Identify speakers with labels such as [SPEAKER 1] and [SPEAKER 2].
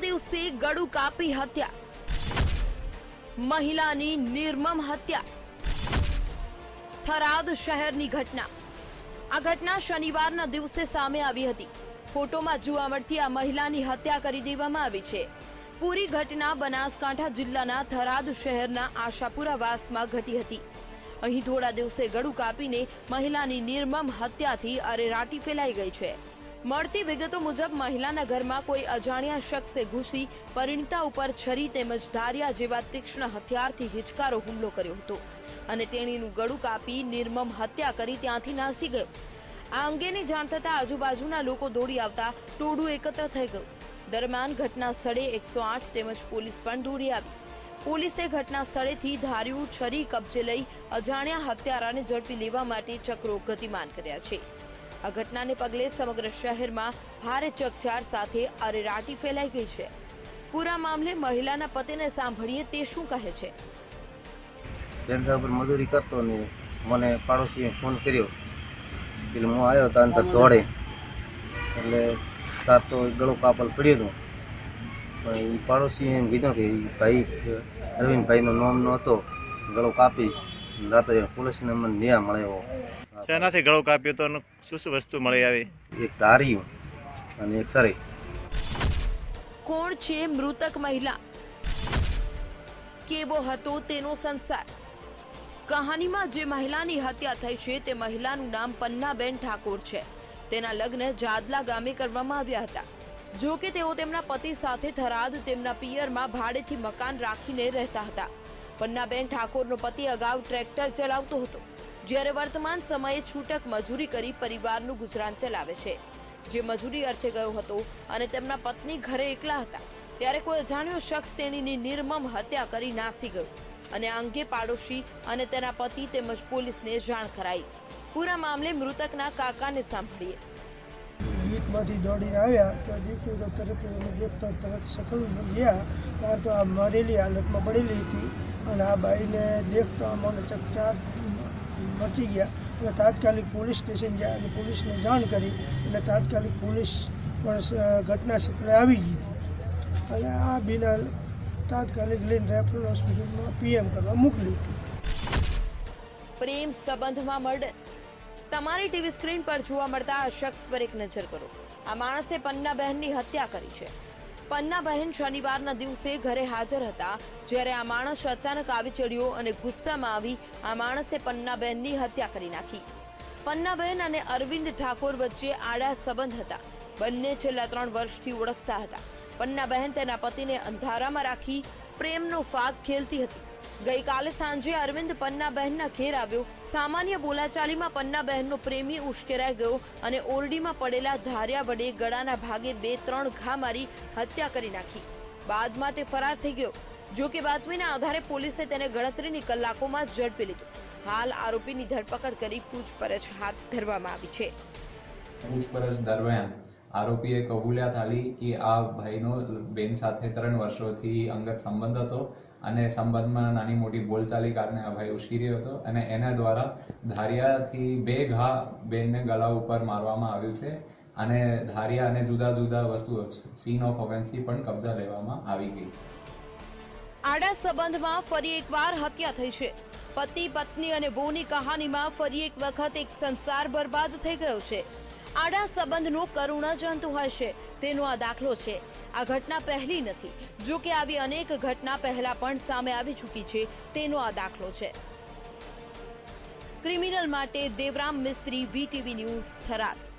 [SPEAKER 1] દિવસે ગળું કાપી હત્યા. મહિલાની નિર્મમ હત્યા. થરાદ શહેરની ઘટના. આ ઘટના શનિવારના દિવસે સામે આવી હતી. ફોટોમાં જોવા મળતી આ મહિલાની હત્યા કરી દેવામાં આવી છે. પૂરી ઘટના બનાસકાંઠા જિલ્લાના થરાદ શહેરના આશાપુરા વાસમાં ઘટી હતી. અહીં થોડા દિવસે ગળું કાપીને મહિલાની નિર્મમ હત્યાથી અરેરાટી ફેલાઈ ગઈ છે. મળતી વિગતો મુજબ મહિલાના ઘરમાં કોઈ અજાણ્યા શખ્સે ઘૂસી પરિણીતા ઉપર છરી તેમજ ધારિયા જેવા તીક્ષ્ણ હથિયારથી હિચકારો હુમલો કર્યો હતો અને તેણીનું ગળું કાપી નિર્મમ હત્યા કરી ત્યાંથી નાસી ગયો. આ અંગેની જાણ થતાં આજુબાજુના લોકો દોડી આવતા ટોળું એકત્ર થઈ ગયું. દરમિયાન ઘટના સ્થળે એકસો આઠ તેમજ પોલીસ પણ દોડી આવી. પોલીસે ઘટના સ્થળેથી ધાર્યું છરી કબજે લઈ અજાણ્યા હત્યારાને ઝડપી લેવા માટે ચક્રો ગતિમાન કર્યા છે. આ ઘટનાને પગલે સમગ્ર શહેરમાં ભારે ચકચાર સાથે અરેરાટી ફેલાઈ ગઈ છે. પૂરા મામલે મહિલાના પતિને સાંભળીએ તે શું કહે છે.
[SPEAKER 2] ધંધા ઉપર મજૂરી કરતો ને મને પાડોશીએ ફોન કર્યો. એટલે હું આવ્યો ત્યાં તો દોડે એટલે તાર તો ગળો કાપલ પડ્યો હતો પણ એ પાડોશીએ એમ કીધું કે ભાઈ, અરવિંદભાઈનો નામ નહોતો. ગળો કાપી. રાત્રે પોલીસને મને ન્યાય મળ્યો
[SPEAKER 3] શેનાથી ગળો કાપ્યો તો શું શું વસ્તુ મળી આવી?
[SPEAKER 2] એક તારી અને એક સરી
[SPEAKER 1] કોણ છે મૃતક મહિલા? કેવો હતો તેનો સંસાર? કહાનીમાં જે મહિલાની હત્યા થઈ છે તે મહિલાનું નામ પન્નાબેન ઠાકોર છે. તેના લગ્ન જાદલા ગામે કરવામાં આવ્યા હતા. જો કે તેઓ તેમના પતિ સાથે થરાદ તેમના પિયરમાં ભાડેથી મકાન રાખીને રહેતા હતા. પન્નાબેન ઠાકોરનો પતિ અગાઉ ટ્રેક્ટર ચલાવતો હતો, જ્યારે વર્તમાન સમયે છૂટક મજૂરી કરી પરિવારનું ગુજરાન ચલાવે છે. જે મજૂરી અર્થે ગયો હતો અને તેમના પત્ની ઘરે એકલા હતા, ત્યારે કોઈ અજાણ્યો શખ્સ તેણીની નિર્મમ હત્યા કરી નાસી ગયો અને અંગે પાડોશી અને તેના પતિ તેમજ પોલીસને જાણ કરાઈ. પૂરા મામલે મૃતકના કાકાને સાંભળીએ.
[SPEAKER 4] ગીતમાંથી દોડીને આવ્યા, તો દીકરી તો તરત તરત સકલ ગયા. ત્યાર તો આ મરેલી હાલતમાં પડેલી હતી. અને આ બાઈને દેખતા અમને ચકચાર મચી ગયા. એટલે તાત્કાલિક પોલીસ સ્ટેશન ગયા અને પોલીસને જાણ કરી અને તાત્કાલિક પોલીસ પણ ઘટના સ્થળે આવી ગઈ. અને આ બીના તાત્કાલિક લઈને રેફરલ હોસ્પિટલમાં પીએમ કરવા મોકલી.
[SPEAKER 1] પ્રેમ સંબંધમાં મર્ડર તમારી ટીવી સ્ક્રીન પર જોવા મળતા આ શખ્સ પર એક નજર કરો. આ માણસે પન્ના બહેનની હત્યા કરી છે. પન્નાબહેન શનિવારના દિવસે ઘરે હાજર હતા, જ્યારે આ માણસ અચાનક આવી ચડ્યો અને ગુસ્સામાં આવી આ માણસે પન્નાબહેનની હત્યા કરી નાખી. પન્નાબહેન અને અરવિંદ ઠાકોર વચ્ચે આડા સંબંધ હતા. બંને છેલ્લા ત્રણ વર્ષથી ઓળખતા હતા. પન્નાબહેન તેના પતિને અંધારામાં રાખી પ્રેમનો ફાગ ખેલતી હતી. ગઈકાલે સાંજે અરવિંદ પન્નાબહેનના ઘેર આવ્યો. સામાન્ય બોલાચાલીમાં પન્નાબહેનનો પ્રેમી ઉશ્કેરાઈ ગયો અને ઓરડીમાં પડેલા ધાર્યા વડે ગળાના ભાગે બે ત્રણ ઘા મારી હત્યા કરી નાખી. બાદમાં તે ફરાર થઈ ગયો. જો કે બાતમીના આધારે પોલીસે તેને ગણતરીની કલાકોમાં ઝડપી લીધો. હાલ આરોપીની ધરપકડ કરી પૂછપરછ હાથ ધરવામાં આવી છે.
[SPEAKER 5] પૂછપરછ દરમિયાન આરોપીએ કબૂલ્યાત આલી કે આ ભાઈનો બેન સાથે ત્રણ વર્ષોથી અંગત સંબંધ હતો અને સંબંધમાં નાની મોટી બોલચાલી કારણે આ ભાઈ ઉશ્કી હતો અને એના દ્વારા ધારિયાથી બે ઘા બેનને ગળા ઉપર મારવામાં આવ્યું છે અને ધારિયા અને જુદા જુદા વસ્તુઓ સીન ઓફ ઓફેન્સથી પણ કબજા લેવામાં આવી ગઈ છે.
[SPEAKER 1] આડા સંબંધમાં ફરી એકવાર હત્યા થઈ છે. પતિ, પત્ની અને વહુની કહાનીમાં ફરી એક વખત એક સંસાર બરબાદ થઈ ગયો છે. આડા સંબંધનો કરુણ જ અંત હોય છે. તેનો આ દાખલો છે. આ ઘટના પહેલી નથી. જો કે આવી અનેક ઘટના પહેલા પણ સામે આવી ચૂકી છે, તેનો આ દાખલો છે. ક્રિમિનલ માટે દેવરામ મિસ્ત્રી, વીટીવી ન્યૂઝ થરાદ.